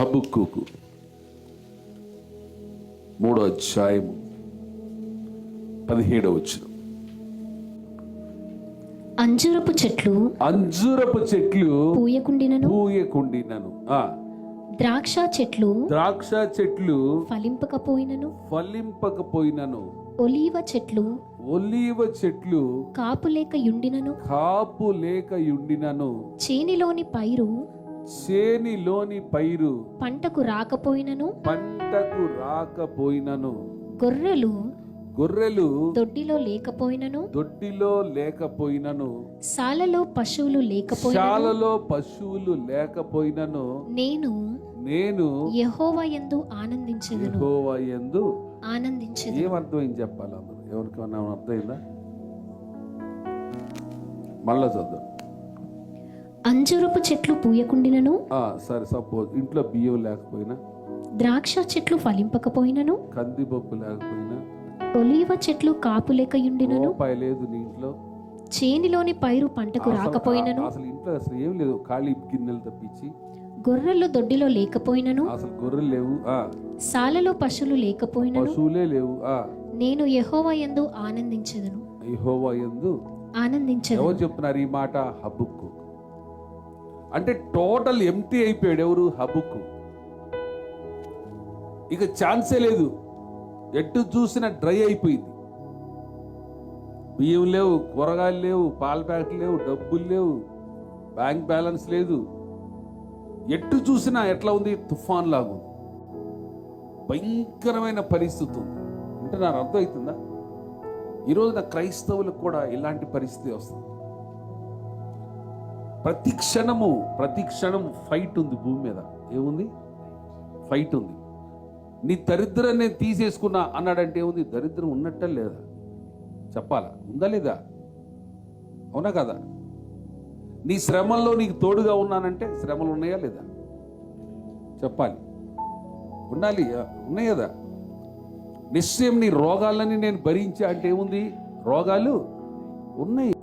హబుక్కుకు మూడో అధ్యాయము పదిహేడవ వచ్చిన అంజూరపు చెట్లు అంజూరపు చెట్లు పూయకుండినను? పూయకుండినను. ఆ. ద్రాక్ష చెట్లు ద్రాక్ష చెట్లు ఫలింపకపోయినను? ఫలింపకపోయినను. ఒలీవ చెట్లు ఒలీవ చెట్లు కాపులేక యుండినను? కాపు లేక యుండినను. చేనిలోని పైరు చేనిలోని పైరు పంటకు రాకపోయినను? పంటకు రాకపోయినను. గొర్రెలు గొర్రెలు దొడ్డిలో లేకపోయినను? దొడ్డిలో లేకపోయినను. సాలలో పశువులు లేకపోయినను? శాలలో పశువులు లేకపోయినను. నేను నేను యెహోవా యందు ఆనందించెదను యెహోవా యందు ఆనందించెదను ఏమర్థమైంది చెప్పాలి అందరూ ఎవరికి అర్థమైందా? మళ్ళా చదువు అంజూరపు చెట్లు పూయకుండినను? ఆ, సరే సపోజ్ ఇంట్లో బియ్యం లేకపోయినా ద్రాక్ష చెట్లు ఫలింపకపోయినను? కందిపప్పు లేకపోయినా ఒలీవ చెట్లు కాపులేక యుండినను రూపాయి లేదు నీ ఇంట్లో. చేనిలోని పైరు పంటకు రాకపోయినను? అసలు ఇంట్లో అసలు ఏం లేదు ఖాళీ గిన్నెలు తప్పించి. గొర్రెలు దొడ్డిలో లేకపోయినను? అసలు గొర్రెలు లేవు ఆ. సాలలో పశువులు లేకపోయినను? పశువులే లేవు ఆ. నేను యెహోవా యందు ఆనందించెదను. యెహోవా యందు? ఆనందించెదను ఎవరు చెప్తున్నారు ఈ మాట? హబుక్కు అంటే టోటల్ ఎంటీ అయిపోయాడు ఎవరు? హబుకు. ఇక ఛాన్సే లేదు. ఎటు చూసినా డ్రై అయిపోయింది. బియ్యం లేవు కూరగాయలు లేవు పాల ప్యాకెట్ లేవు డబ్బులు లేవు బ్యాంక్ బ్యాలెన్స్ లేదు. ఎటు చూసినా ఎట్లా ఉంది? తుఫాన్ లాగు భయంకరమైన పరిస్థితి ఉంది. అంటే నాకు అర్థమవుతుందా ఈరోజు నా క్రైస్తవులకు కూడా ఇలాంటి పరిస్థితి వస్తుంది. ప్రతి క్షణము ప్రతి క్షణం ఫైట్ ఉంది భూమి మీద. ఏముంది? ఫైట్ ఉంది. నీ దరిద్రం నేను తీసేసుకున్నా అన్నాడంటే ఏముంది? దరిద్రం ఉన్నట్ట లేదా? చెప్పాలా? ఉందా లేదా? అవునా కదా? నీ శ్రమల్లో నీకు తోడుగా ఉన్నానంటే శ్రమలు ఉన్నాయా లేదా? చెప్పాలి. ఉండాలి. ఉన్నాయి కదా? నిశ్చయం నీ రోగాలని నేను భరించా అంటే ఏముంది? రోగాలు ఉన్నాయి.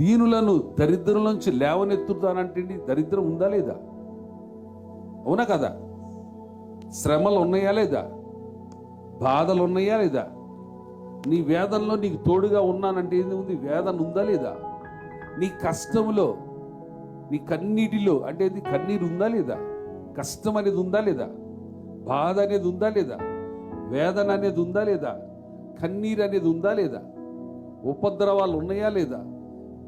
దీనులను దరిద్రంలోంచి లేవనెత్తుతానంటే దరిద్రం ఉందా లేదా? అవునా కదా? శ్రమలు ఉన్నాయా లేదా? బాధలు ఉన్నాయా లేదా? నీ వేదనలో నీకు తోడుగా ఉన్నానంటే ఏది ఉంది? వేదన ఉందా లేదా? నీ కష్టములో నీ కన్నీటిలో అంటే ఇది కన్నీరు ఉందా లేదా? కష్టం అనేది ఉందా లేదా? బాధ అనేది ఉందా లేదా? వేదన అనేది ఉందా లేదా? కన్నీరు అనేది ఉందా లేదా? ఉపద్రవాలు ఉన్నాయా లేదా?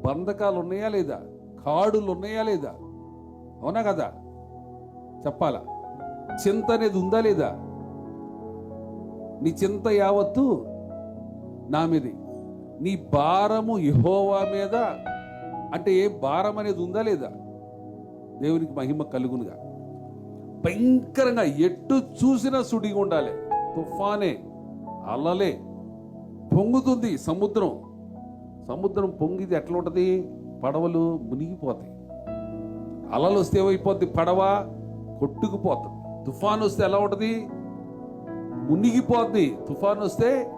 బంధకాలు ఉన్నాయా లేదా? కాడులు ఉన్నాయా లేదా? అవునా కదా? చెప్పాలా? చింత అనేది ఉందా లేదా? నీ చింత యావత్తు నా మీది. నీ భారము యహోవా మీద అంటే ఏ భారం అనేది ఉందా లేదా? దేవునికి మహిమ కలుగునుగా. భయంకరంగా ఎట్టు చూసినా సుడిగా ఉండాలి తుఫానే అల్లలే పొంగుతుంది సముద్రం. సముద్రం పొంగిది ఎట్లా ఉంటుంది పడవలు మునిగిపోతాయి. అలలు వస్తే ఏమైపోద్ది? పడవ కొట్టుకుపోతుంది. తుఫాన్ వస్తే ఎలా ఉంటుంది? మునిగిపోద్ది. తుఫాన్ వస్తే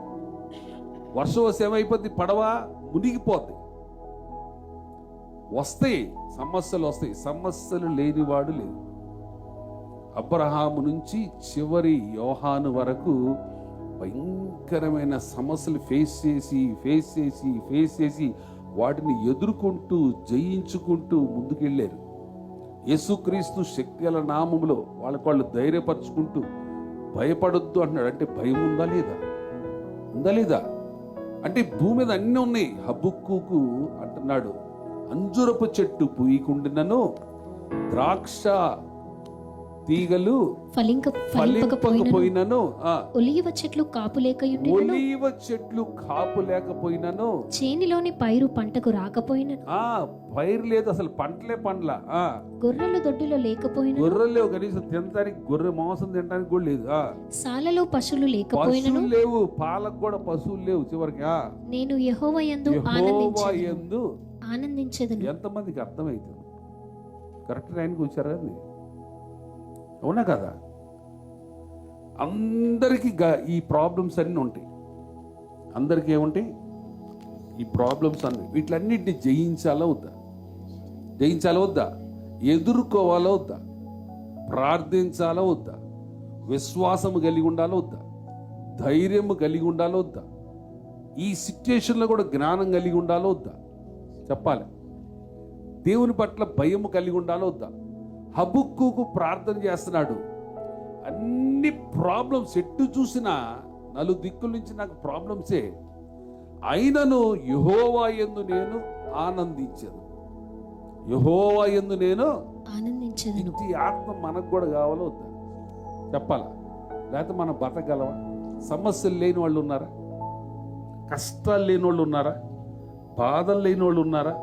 వర్షం వస్తే ఏమైపోద్ది? పడవ మునిగిపోద్ది. వస్తాయి. సమస్యలు వస్తాయి. సమస్యలు లేనివాడు లేదు. అబ్రహాము నుంచి చివరి యోహాను వరకు భయంకరమైన సమస్యలు ఫేస్ చేసి ఫేస్ చేసి ఫేస్ చేసి వాటిని ఎదుర్కొంటూ జయించుకుంటూ ముందుకెళ్ళారు. యేసుక్రీస్తు శక్తిగల నామములో వాళ్ళకు వాళ్ళు ధైర్యపరచుకుంటూ భయపడొద్దు అంటున్నాడు. అంటే భయం ఉందా లేదా? ఉందా లేదా? అంటే భూమి మీద అన్నీ ఉన్నాయి. హబుక్కుకు అంటున్నాడు అంజురపు చెట్టు పూయకుండినను ద్రాక్ష తీగలు ఫలింక ఫలింపకపోయినను. ఒలీవ చెట్లు కాపులేక యుండినను ఒలీవ చెట్లు కాపు లేకపోయినను చేనిలోని పైరు పంటకు రాకపోయినను. ఆ పైరు లేదు అసలు పంటలే పండ్ల. ఆ. గొర్రెలు దొడ్డిలో లేకపోయినను. గొర్రెలు కనీసం తినడానికి గొర్రె మాంసం తినడానికి కూడా లేదు. ఆ. సాలలో పశువులు లేకపోయినను. పశువులు లేవు పాలకు కూడా పశువులు లేవు చివరికి ఆ. నేను యెహోవా యందు ఆనందించెదను. ఎంతమందికి అర్థమవుతుంది కరెక్ట్ టైంకి వచ్చారు కదా అవునా కదా? అందరికీ ఈ ప్రాబ్లమ్స్ అన్నీ ఉంటాయి. అందరికీ ఏముంటాయి? ఈ ప్రాబ్లమ్స్ అన్ని. వీటిలన్నింటినీ జయించాలా వద్దా? జయించాలా వద్దా? ఎదుర్కోవాలో వద్దా? ప్రార్థించాలా వద్దా? విశ్వాసము కలిగి ఉండాలో వద్దా? ధైర్యము కలిగి ఉండాలో వద్దా? ఈ సిచ్యుయేషన్లో కూడా జ్ఞానం కలిగి ఉండాలో వద్దా? చెప్పాలి. దేవుని పట్ల భయం కలిగి ఉండాలో వద్దా? హబుక్కుకు ప్రార్థన చేస్తున్నాడు. అన్ని ప్రాబ్లమ్స్ ఎట్టు చూసినా నలు దిక్కుల నుంచి నాకు ప్రాబ్లమ్సే. అయినను యహోవా ఎందు నేను ఆనందించను. యహోవా ఎందు నేను ఆనందించదను ఇంటి ఆత్మ మనకు కూడా కావాలో వద్దా? చెప్పాలా? లేకపోతే మనం బతకగలవా సమస్యలు లేని వాళ్ళు ఉన్నారా? కష్టాలు లేని వాళ్ళు ఉన్నారా? బాధలు లేని వాళ్ళు ఉన్నారా?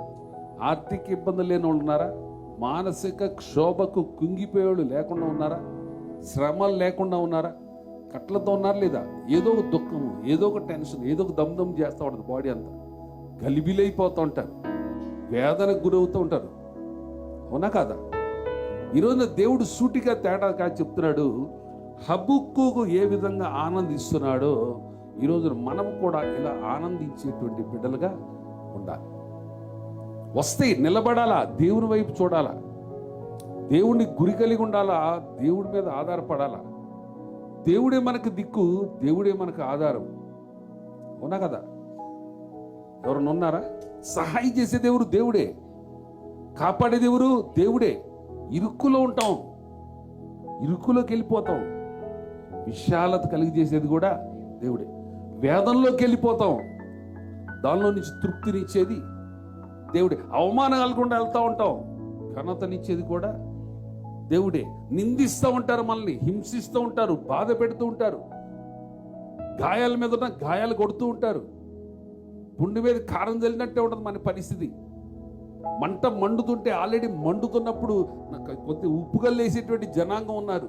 ఆర్థిక ఇబ్బందులు లేని వాళ్ళు ఉన్నారా? మానసిక క్షోభకు కుంగిపోయేవాళ్ళు లేకుండా ఉన్నారా? శ్రమలు లేకుండా ఉన్నారా? కట్లతో ఉన్నారు లేదా? ఏదో ఒక దుఃఖము ఏదో ఒక టెన్షన్ ఏదో ఒక దమ్ చేస్తూ ఉంటుంది బాడీ అంతా. గలిబిలైపోతూ ఉంటారు. వేదనకు గురవుతూ ఉంటారు. అవునా కాదా? ఈరోజున దేవుడు సూటిగా తేడా కాదు చెప్తున్నాడు. హబుక్కుకు ఏ విధంగా ఆనందిస్తున్నాడో ఈరోజు మనం కూడా ఇలా ఆనందించేటువంటి బిడ్డలుగా ఉండాలి. వస్తాయి నిలబడాలా దేవుని వైపు చూడాలా? దేవుణ్ణి గురి కలిగి ఉండాలా? దేవుడి మీద ఆధారపడాలా? దేవుడే మనకు దిక్కు దేవుడే మనకు ఆధారం. ఉన్నా కదా? ఎవరన్నా ఉన్నారా? సహాయం చేసే దేవుడు దేవుడే. కాపాడే దేవుడు దేవుడే. ఇరుక్కులో ఉంటాం. ఇరుక్కులోకి వెళ్ళిపోతాం. విశాలత కలిగజేసేది కూడా దేవుడే. వేదంలోకి వెళ్ళిపోతాం. దానిలో నుంచి తృప్తినిచ్చేది దేవుడే అవమానం కలగకుండా వెళ్తూ ఉంటాం. ఘనతనిచ్చేది కూడా దేవుడే. నిందిస్తూ ఉంటారు మనల్ని హింసిస్తూ ఉంటారు బాధ పెడుతూ ఉంటారు. గాయాల మీద ఉన్న గాయాలు కొడుతూ ఉంటారు. పుండు మీద కారం చల్లినట్టే ఉంటుంది మన పరిస్థితి. మంట మండుతుంటే ఆల్రెడీ మండుతున్నప్పుడు నాకు కొద్ది ఉప్పుగల్లు వేసేటువంటి జనాంగం ఉన్నారు.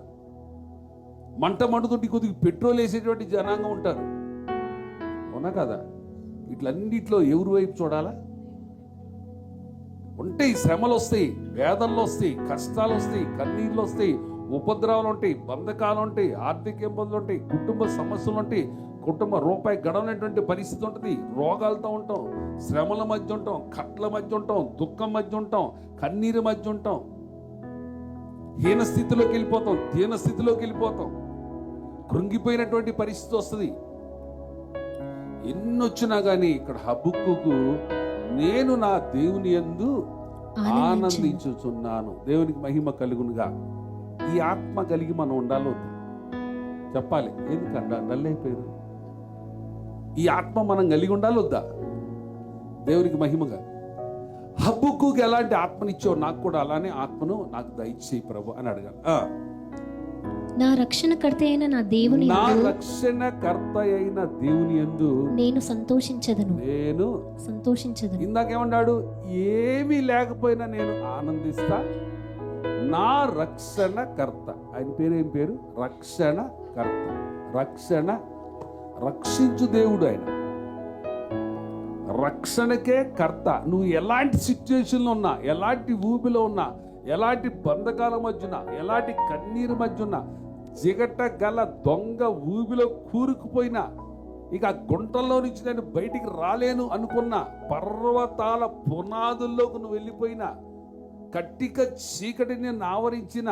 మంట మండుతుంటే కొద్దిగా పెట్రోల్ వేసేటువంటి జనాంగం ఉంటారు. అవునా కదా? వీటిలన్నిట్లో ఎవరి వైపు చూడాలా? ఉంటాయి శ్రమలు వస్తాయి వేదనలు వస్తాయి కష్టాలు వస్తాయి కన్నీళ్ళు వస్తాయి ఉపద్రవాలు ఉంటాయి బంధకాలు ఉంటాయి ఆర్థిక ఇబ్బందులు ఉంటాయి కుటుంబ సమస్యలు ఉంటాయి కుటుంబ రూపాయి గడవనటువంటి పరిస్థితి ఉంటుంది. రోగాలతో ఉంటాం శ్రమల మధ్య ఉంటాం కట్ల మధ్య ఉంటాం దుఃఖం మధ్య ఉంటాం కన్నీరు మధ్య ఉంటాం. హీన స్థితిలోకి వెళ్ళిపోతాం దీన స్థితిలోకి వెళ్ళిపోతాం. కృంగిపోయినటువంటి పరిస్థితి వస్తుంది. ఎన్నొచ్చినా కానీ ఇక్కడ హబ్బుక్కు నేను నా దేవుని యందు ఆనందించు. ఆనందించుచున్నాను. దేవునికి మహిమ కలుగునుగా. ఈ ఆత్మ కలిగి మనం ఉండాలి? చెప్పాలి. ఎందుకంటే నల్లైపోయారు. ఈ ఆత్మ మనం కలిగి ఉండాలి వద్దా? దేవునికి మహిమగా హబ్బుక్కుకి ఎలాంటి ఆత్మనిచ్చావు? నాకు కూడా అలానే ఆత్మను నాకు దయచేయి ప్రభు అని అడగాలి. నా రక్షణకర్త అయిన నా దేవుని నా రక్షణ కర్త అయిన దేవుని యందు నేను సంతోషించదను. నేను సంతోషించదను. ఇందాకేమన్నాడు ఏమీ లేకపోయినా నేను ఆనందిస్తా. నా రక్షణ కర్త ఆయన పేరు ఏం పేరు? రక్షణ కర్త రక్షణ రక్షించు దేవుడు ఆయన. రక్షణకే కర్త. నువ్వు ఎలాంటి సిచ్యుయేషన్లో ఉన్నా ఎలాంటి ఊపిలో ఉన్నా ఎలాంటి బంధకాల మధ్యన ఎలాంటి కన్నీరు మధ్యన జిగట గల దొంగ ఊబిలో కూరుకుపోయినా ఇక ఆ గుంటల్లో నుంచి నేను బయటికి రాలేను అనుకున్న పర్వతాల పునాదుల్లోకి నువ్వు వెళ్ళిపోయినా కట్టిక చీకటిని ఆవరించిన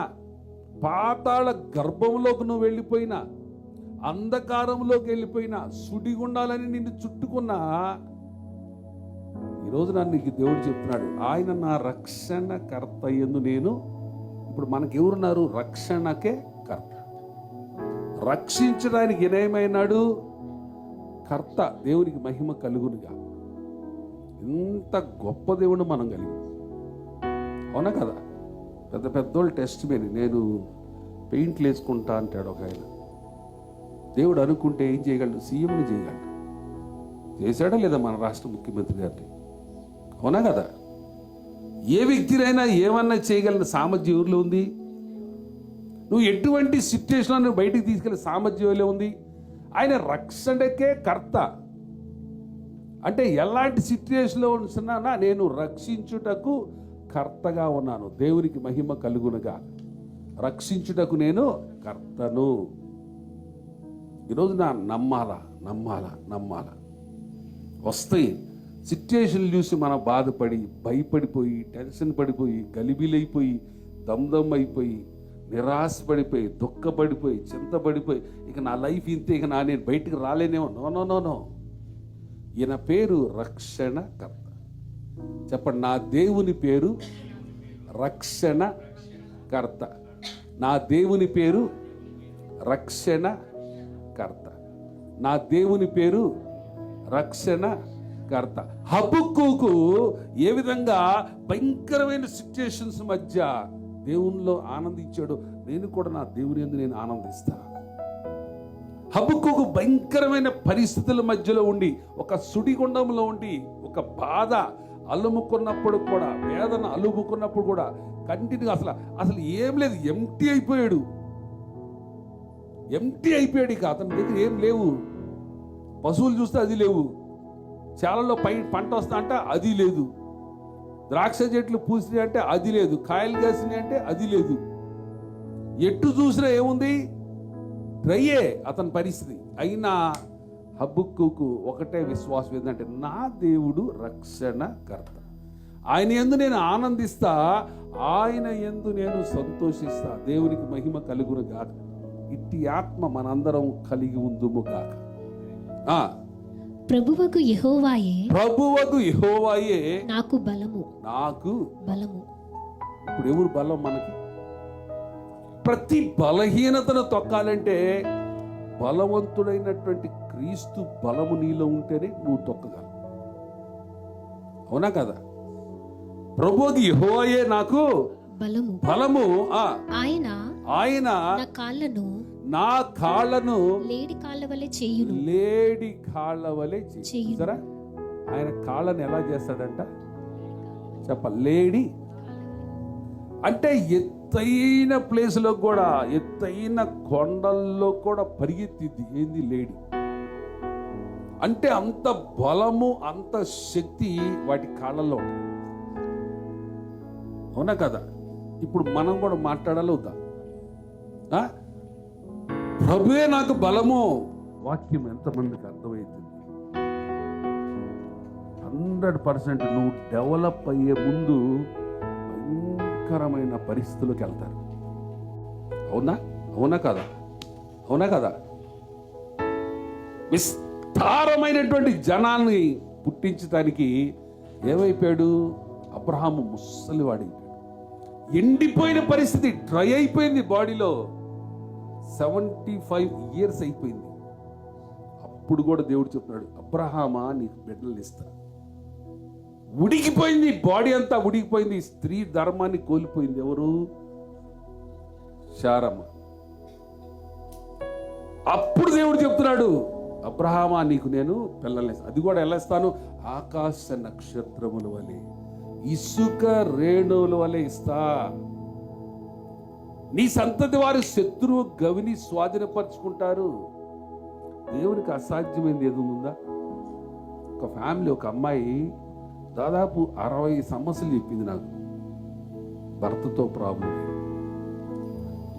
పాతాళ గర్భంలోకి నువ్వు వెళ్ళిపోయినా అంధకారంలోకి వెళ్ళిపోయినా సుడిగుండాలని నిన్ను చుట్టుకున్నా ఈరోజు నన్ను నీకు దేవుడు చెప్తున్నాడు ఆయన నా రక్షణకర్త ఎందు నేను ఇప్పుడు మనకెవరున్నారు? రక్షణకే రక్షించడానికి వినయమైనాడు. కర్త దేవునికి మహిమ కలుగునుగా. ఇంత గొప్ప దేవుడు మనం కలిగి అవునా కదా? పెద్ద పెద్దోళ్ళు టెస్ట్ మీద నేను పెయింట్లు వేసుకుంటా అంటాడు ఒక ఆయన. దేవుడు అనుకుంటే ఏం చేయగలడు? సీఎంని చేయగలడు. చేశాడా లేదా మన రాష్ట్ర ముఖ్యమంత్రి గారిని? అవునా కదా? ఏ వ్యక్తినైనా ఏమన్నా చేయగలిగిన సామర్థ్యం ఊర్లో ఉంది? నువ్వు ఎటువంటి సిచ్యువేషన్లో నువ్వు బయటికి తీసుకెళ్ళే సామర్థ్యం ఉంది? ఆయన రక్షణకే కర్త. అంటే ఎలాంటి సిచ్యువేషన్లో ఉంటున్నానా నేను రక్షించుటకు కర్తగా ఉన్నాను. దేవునికి మహిమ కలుగునగా. రక్షించుటకు నేను కర్తను. ఈరోజు నా నమ్మాలా నమ్మాలా నమ్మాలా. వస్తాయి. సిచ్యుయేషన్ చూసి మనం బాధపడి భయపడిపోయి టెన్షన్ పడిపోయి గలిబిలైపోయి దమ్దమ్ అయిపోయి నిరాశపడిపోయి దుఃఖపడిపోయి చింతపడిపోయి ఇక నా లైఫ్ ఇంతే ఇక నా నేను బయటికి రాలేనేమో. No no no no. ఈయన పేరు రక్షణకర్త. చెప్పండి నా దేవుని పేరు రక్షణ కర్త నా దేవుని పేరు రక్షణ కర్త నా దేవుని పేరు రక్షణ కర్త హబుక్కుకు ఏ విధంగా భయంకరమైన సిచ్యుయేషన్స్ మధ్య దేవునిలో ఆనందించాడో నేను కూడా నా దేవుని ఎందు నేను ఆనందిస్తా. హబుకు భయంకరమైన పరిస్థితుల మధ్యలో ఉండి ఒక సుడిగుండంలో ఉండి ఒక బాధ అలుముకున్నప్పుడు కూడా వేదన అలుముకున్నప్పుడు కూడా కంటిన్యూ అసలు అసలు ఏం లేదు ఎంటీ అయిపోయాడు. ఎంటీ అయిపోయాడు ఇక అతని దగ్గర ఏం లేవు. పశువులు చూస్తే అది లేవు. చాలలో పై పంట వస్తా అంట అది లేదు. ద్రాక్ష చెట్లు పూసినాయి అంటే అది లేదు కాయలు కాసినాయి అంటే అది లేదు. ఎట్టు చూసినా ఏముంది? డ్రైయే అతని పరిస్థితి. అయినా హబ్బుక్కు ఒకటే విశ్వాసం ఏంటంటే నా దేవుడు రక్షణకర్త ఆయన ఎందు నేను ఆనందిస్తా ఆయన ఎందు నేను సంతోషిస్తా. దేవునికి మహిమ కలుగును గాక. ఇట్టి ఆత్మ మనందరం కలిగి ఉందుము గాక. ఆ ప్రభువకు యెహోవాయే ప్రభువకు యెహోవాయే. నాకు బలము. నాకు బలము. ఇప్పుడు ఎవరు బలం మనకి? ప్రతి బలహీనతను తొక్కాలంటే బలవంతుడైనటువంటి క్రీస్తు బలము నీలో ఉంటేనే నువ్వు తొక్కగలవు. అవునా కదా? ప్రభుకి యెహోవాయే నాకు బలము. బలము. ఆ. ఆయన ఆయన నా కాళ్ళను నా కాళ్ళను లేడి కాళ్ళ వలె చేయును. లేడి కాళ్ళ వలె. చేస్తారా ఆయన కాళ్ళని ఎలా చేస్తాడంట? చెప్ప లేడి. అంటే ఎత్తైన ప్లేస్లో కూడా ఎత్తైన కొండల్లో కూడా పరిగెత్తిద్ది. ఏంది లేడి? అంటే అంత బలము అంత శక్తి వాటి కాళ్ళల్లో ఉంది అవునా కదా? ఇప్పుడు మనం కూడా మాట్లాడాలి వద్దా? ప్రభువే నాకు బలము. వాక్యం ఎంతమందికి అర్థమవుతుంది? హండ్రెడ్ పర్సెంట్ నువ్వు డెవలప్ అయ్యే ముందు భయంకరమైన పరిస్థితులకు వెళ్తారు. అవునా? అవునా కదా? అవునా కదా? విస్తారమైనటువంటి జనాన్ని పుట్టించడానికి ఏమైపోయాడు? అబ్రహాము ముసలివాడైపోయాడు. ఎండిపోయిన పరిస్థితి డ్రై అయిపోయింది బాడీలో. సెవెంటీ ఫైవ్ ఇయర్స్ అయిపోయింది. అప్పుడు కూడా దేవుడు చెప్తున్నాడు అబ్రహామా నీకు బిడ్డలు ఇస్తా ఉడికిపోయింది బాడీ అంతా ఉడికిపోయింది స్త్రీ ధర్మాన్ని కోల్పోయింది ఎవరు? శారమ్మ అప్పుడు దేవుడు చెప్తున్నాడు అబ్రహామా నీకు నేను పిల్లల్ని అది కూడా ఎలా ఇస్తాను? ఆకాశ నక్షత్రముల వలె ఇసుక రేణువుల వలె ఇస్తా. నీ సంతతి వారు శత్రువు గవిని స్వాధీనపరుచుకుంటారు. దేవునికి అసాధ్యమైనది ఏదో ఉందా ఒక ఫ్యామిలీ ఒక అమ్మాయి దాదాపు అరవై సమస్యలు చెప్పింది నాకు. భర్తతో ప్రాబ్లం.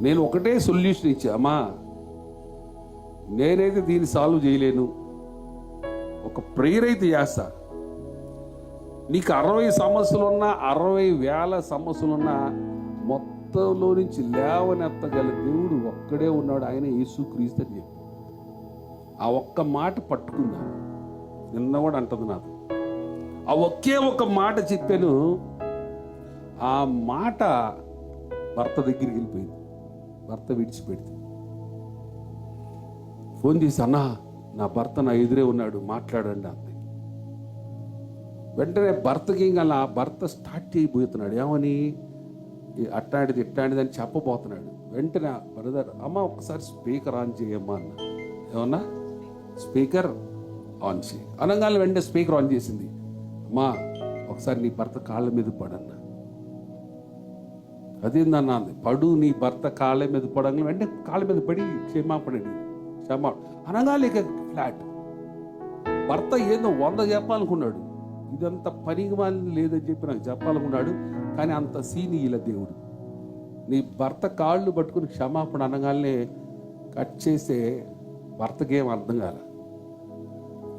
నేను ఒకటే సొల్యూషన్ ఇచ్చా అమ్మా నేనైతే దీన్ని సాల్వ్ చేయలేను. ఒక ప్రేయర్ అయితే చేస్తా. నీకు అరవై సమస్యలున్నా అరవై వేల సమస్యలున్నా మొత్తంలో నుంచి లేవనెత్తగల దేవుడు ఒక్కడే ఉన్నాడు. ఆయన యేసుక్రీస్తు అని చెప్పి. ఆ ఒక్క మాట పట్టుకుందా. నిన్న కూడా అంటది నాకు ఆ ఒకే ఒక మాట చెప్పాను. ఆ మాట భర్త దగ్గరికి వెళ్ళిపోయింది. భర్త విడిచిపెడితే ఫోన్ చేసి అన్నా నా భర్త నా ఎదురే ఉన్నాడు. మాట్లాడండి అంది. వెంటనే భర్తకి ఇంకా భర్త స్టార్ట్ చేయబోతున్నాడు. ఏమని? అట్లాంటిది అట్టాడిది ఇట్టాడిది అని చెప్పబోతున్నాడు. వెంటనే బ్రదర్ అమ్మ ఒకసారి స్పీకర్ ఆన్ చేయమ్మా అన్న ఏమన్నా? స్పీకర్ ఆన్ చేయి. అనగానే వెంటనే స్పీకర్ ఆన్ చేసింది. అమ్మా ఒకసారి నీ భర్త కాళ్ళ మీద పడన్న. అదేందన్న అంది. పడు నీ భర్త కాళ్ళ మీద పడంగా వెంటనే కాళ్ళ మీద పడి క్షమాపడండి క్షమా అనగానే ఇక ఫ్లాట్ భర్త ఏదో వంద చెప్పాలనుకున్నాడు. ఇదంత పనికి మాలిన లేదని చెప్పి నాకు చెప్పాలనుకున్నాడు. కానీ అంత సీనియల దేవుడు. నీ భర్త కాళ్ళు పట్టుకుని క్షమాపణ అనగానే కట్ చేసే భర్తకేం అర్థం కాల.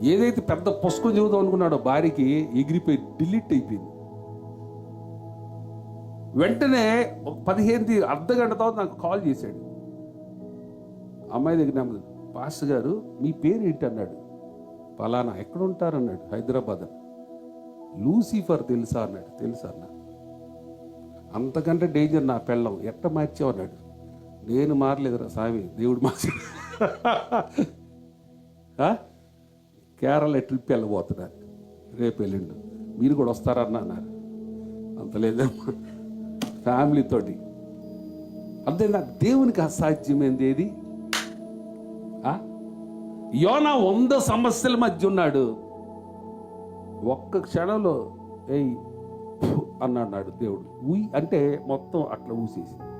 ఏదైతే పెద్ద పుస్తకం చదువుతాం అనుకున్నాడో భార్యకి ఎగిరిపోయి డిలీట్ అయిపోయింది. వెంటనే పదిహేను అర్ధ గంట తర్వాత నాకు కాల్ చేశాడు. అమ్మాయి దగ్గర నెమ్మది గారు మీ పేరు ఏంటి? అన్నాడు. పలానా ఎక్కడ ఉంటారన్నాడు హైదరాబాద్ లూసిఫర్ తెలుసా? అన్నాడు. తెలుసా అన్నా. అంతకంటే డేంజర్ నా పెళ్ళం. ఎట్ట మార్చావు అన్నాడు. నేను మారలేదురా స్వామి దేవుడు మార్చి. కేరళ ట్రిప్ వెళ్ళబోతున్నా రేపు వెళ్ళిండు మీరు కూడా వస్తారన్న అన్నారు. అంత లేదమ్మా. ఫ్యామిలీతోటి అంతే నాకు దేవునికి అసాధ్యమైంది ఏది? యోనా వంద సమస్యల మధ్య ఉన్నాడు. ఒక్క క్షణంలో ఏయ్ అన్నాడు దేవుడు. ఊయి అంటే మొత్తం అట్లా ఊసేసి